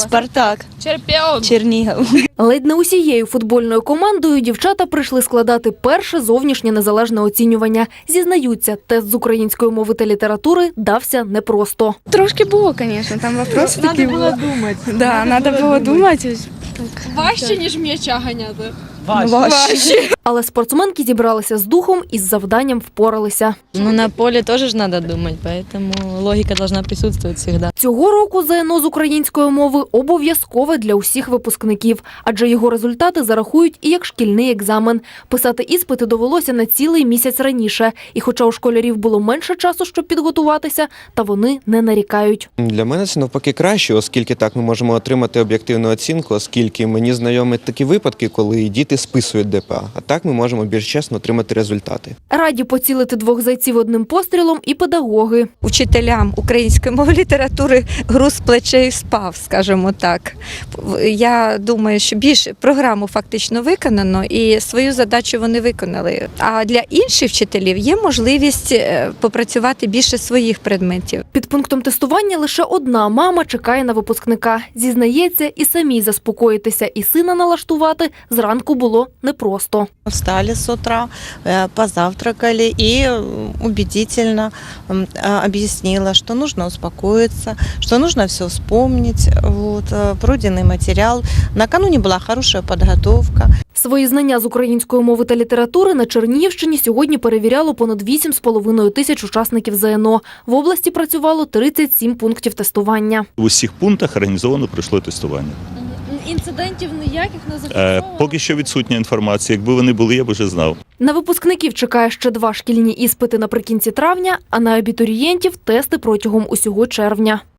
Спартак, Черпіон. Чернігів. Ледь не усією футбольною командою дівчата прийшли складати перше зовнішнє незалежне оцінювання. Зізнаються, тест з української мови та літератури дався непросто. Трошки було, звісно, там вопроси такі було думати. Да, треба було думати. Важче, ніж м'яча ганяти. Важче. Але спортсменки зібралися з духом і з завданням впоралися. Ну, на поле тоже ж надо думать, поэтому логика должна присутствовать всегда. Цього року ЗНО з української мови обов'язкове для усіх випускників, адже його результати зарахують і як шкільний екзамен. Писати іспити довелося на цілий місяць раніше. І хоча у школярів було менше часу, щоб підготуватися, та вони не нарікають. Для мене це навпаки краще, оскільки так ми можемо отримати об'єктивну оцінку, оскільки мені знайомі такі випадки, коли діти списують ДПА. А так ми можемо більш чесно отримати результати. Раді поцілити двох зайців одним пострілом і педагоги. учителям української мови літератури груз плечей спав, скажімо так. Я думаю, що більше програму фактично виконано і свою задачу вони виконали. А для інших вчителів є можливість е, попрацювати більше своїх предметів. Під пунктом тестування лише одна мама чекає на випускника. Зізнається, і самій заспокоїтися і сина налаштувати зранку було непросто. Встали с утра, э, позавтракали и м, убедительно м, а, объяснила, что нужно успокоиться, что нужно все вспомнить, вот, э, пройденный материал. Накануне была хорошая подготовка. Свої знання з української мови та літератури на Чернігівщині сьогодні перевіряло понад 8,5 тисяч учасників ЗНО. В області працювало 37 пунктів тестування. В усіх пунктах організовано пройшло тестування. Інцидентів ніяких не Е, зафіксовано. поки що відсутня інформація. Якби вони були, я б вже знав. На випускників чекає ще два шкільні іспити наприкінці травня, а на абітурієнтів тести протягом усього червня.